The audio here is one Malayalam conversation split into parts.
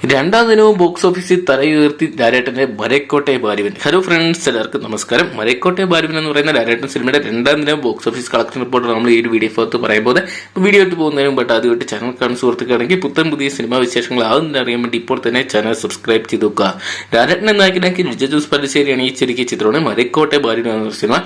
രണ്ടാം ദിനവും ബോക്സ് ഓഫീസിൽ തലയുയർത്തി ലാലേട്ടന്റെ മരക്കോട്ടെ ബാലുവൻ ഹലോ ഫ്രണ്ട്സ് എല്ലാവർക്കും നമസ്കാരം. മരക്കോട്ടെ ബാലുവൻ എന്ന് പറയുന്ന ഡയറക്ടർ സിനിമയുടെ രണ്ടാം ദിനം ബോക്സ് ഓഫീസ് കളക്ഷൻ റിപ്പോർട്ട് നമ്മൾ ഈ ഒരു വീഡിയോ ഭാഗത്ത് പറയുമ്പോൾ വീഡിയോ ഇട്ട് പോകുന്നതിന് മുമ്പ് ആദ്യമായിട്ട് ചാനൽ കാണുന്ന സുഹൃത്തുക്കളാണെങ്കിൽ പുത്തൻ പുതിയ സിനിമാ വിശേഷങ്ങൾ ആവുന്ന അറിയാൻ വേണ്ടി ഇപ്പോൾ തന്നെ ചാനൽ സബ്സ്ക്രൈബ് ചെയ്തു നോക്കുക ലാലേട്ടൻ നായകനാക്കി ലിജ ജോസ് പല്ലിശ്ശേരി അണിയിച്ചിരിക്കിയ ചിത്രമാണ് മരക്കോട്ടെ ബാലുവൻ എന്ന സിനിമ.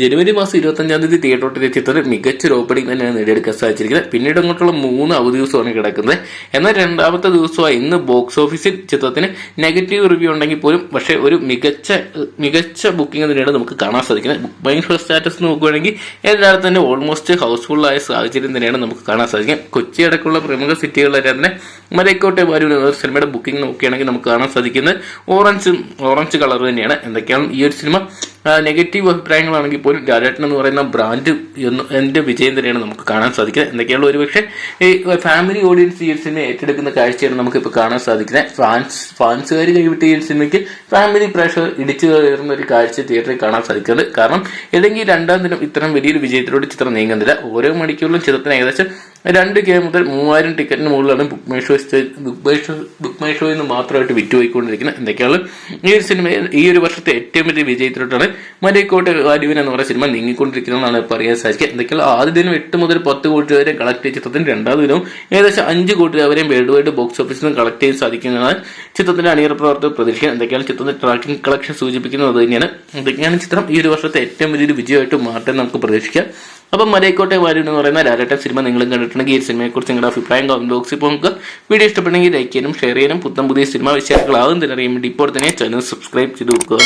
ജനുവരി മാസം ഇരുപത്തഞ്ചാം തീയതി ചിത്രത്തിൽ മികച്ച ഒരു ഓപ്പണിംഗ് തന്നെയാണ് നേടിയെടുക്കാൻ സാധിച്ചിരിക്കുന്നത്. പിന്നീട് അങ്ങോട്ടുള്ള മൂന്ന് അവധി ദിവസമാണ് കിടക്കുന്നത്. എന്നാൽ രണ്ടാമത്തെ ദിവസമായി ഇന്ന് ബോക്സ് ഓഫീസിൽ ചിത്രത്തിന് നെഗറ്റീവ് റിവ്യൂ ഉണ്ടെങ്കിൽ പോലും പക്ഷേ ഒരു മികച്ച മികച്ച ബുക്കിംഗ് തന്നെയാണ് നമുക്ക് കാണാൻ സാധിക്കുന്നത്. ബുക്ക് ബൈങ് സ്റ്റാറ്റസ് നോക്കുകയാണെങ്കിൽ എല്ലായിടത്തും തന്നെ ഓൾമോസ്റ്റ് ഹൗസ്ഫുള്ളായ സാഹചര്യം തന്നെയാണ് നമുക്ക് കാണാൻ സാധിക്കുക കൊച്ചി അടക്കമുള്ള പ്രമുഖ സിറ്റികളിലെല്ലാം തന്നെ മരക്കോട്ടെ വാരു സിനിമയുടെ ബുക്കിംഗ് നോക്കുകയാണെങ്കിൽ നമുക്ക് കാണാൻ സാധിക്കുന്നത്. ഓറഞ്ച് ഓറഞ്ച് കളർ തന്നെയാണ്. എന്തൊക്കെയാണ്? ഈ ഒരു സിനിമ നെഗറ്റീവ് അഭിപ്രായങ്ങളാണെങ്കിൽ പോലും രാജേട്ടൻ എന്ന് പറയുന്ന ബ്രാൻഡ് എന്ന് എന്റെ വിജയം തന്നെയാണ് നമുക്ക് കാണാൻ സാധിക്കുന്നത്. എന്തൊക്കെയുള്ള ഒരു പക്ഷേ ഈ ഫാമിലി ഓഡിയൻസ് ഈ സിനിമ ഏറ്റെടുക്കുന്ന കാഴ്ചയാണ് നമുക്ക് ഇപ്പോൾ കാണാൻ സാധിക്കുന്നത്. ഫാൻസ് ഫാൻസുകാർ കൈവിട്ട് ഈ സിനിമയ്ക്ക് ഫാമിലി പ്രഷർ ഇടിച്ചു കയറുന്ന ഒരു കാഴ്ച തിയേറ്ററിൽ കാണാൻ സാധിക്കുന്നത്. കാരണം ഏതെങ്കിലും രണ്ടാം ദിനം ഇത്തരം വലിയൊരു വിജയത്തിലൂടെ ചിത്രം നീങ്ങുന്നില്ല. ഓരോ മണിക്കൂറിലും ചിത്രത്തിന് ഏകദേശം രണ്ട് കെ മുതൽ മൂവായിരം ടിക്കറ്റിന് മുകളിലാണ് book my show book my show book my ഷോയിൽ നിന്ന് മാത്രമായിട്ട് വിറ്റുപോയിക്കൊണ്ടിരിക്കുന്നത്. എന്തൊക്കെയാണ്? ഈ ഒരു സിനിമ ഈ ഒരു വർഷത്തെ ഏറ്റവും വലിയ വിജയത്തിലോട്ടാണ് മലയക്കോട്ടെ വാലുവിൻ എന്ന് പറയുന്ന സിനിമ നീങ്ങിക്കൊണ്ടിരിക്കുന്നതെന്നാണ് പറയാൻ സാധിക്കുക. എന്തൊക്കെയാണ്? ആദ്യ ദിനം എട്ട് മുതൽ പത്ത് കോടി വരെ കളക്ട് ചെയ്ത ചിത്രത്തിന് രണ്ടാം ദിനവും ഏകദേശം അഞ്ച് കോടി രൂപ വരെയും വേൾഡ് വൈഡ് ബോക്സ് ഓഫീസിൽ നിന്ന് കളക്ട് ചെയ്യാൻ സാധിക്കുന്നതാണ് ചിത്രത്തിന്റെ അണിയറ പ്രവർത്തകർ പ്രതീക്ഷിക്കുന്നത്. എന്തൊക്കെയാണ്? ചിത്രത്തിന്റെ ട്രാക്കിംഗ് കളക്ഷൻ സൂചിപ്പിക്കുന്നത് അത് തന്നെയാണ്. എന്തൊക്കെയാണ് ചിത്രം? ഈ ഒരു വർഷത്തെ ഏറ്റവും വലിയൊരു വിജയമായിട്ട് മാറ്റാൻ നമുക്ക് പ്രതീക്ഷിക്കാം. അപ്പം മലയിക്കോട്ടെ വാര്യൻ എന്ന് പറയുന്ന ലാലേട്ട സിനിമ നിങ്ങളും കണ്ടിട്ടുണ്ടെങ്കിൽ ഈ സിനിമയെക്കുറിച്ച് നിങ്ങളുടെ അഭിപ്രായം കമന്റ് ബോക്സിൽ പോകുക വീഡിയോ ഇഷ്ടപ്പെട്ടെങ്കിൽ ലൈക്ക് ചെയ്യാനും ഷെയർ ചെയ്യാനും പുത്തം പുതിയ സിനിമ വിശേഷങ്ങളാകും തന്നെ അറിയാൻ വേണ്ടി ഇപ്പോൾ തന്നെ ചാനൽ സബ്സ്ക്രൈബ് ചെയ്ത് നോക്കുക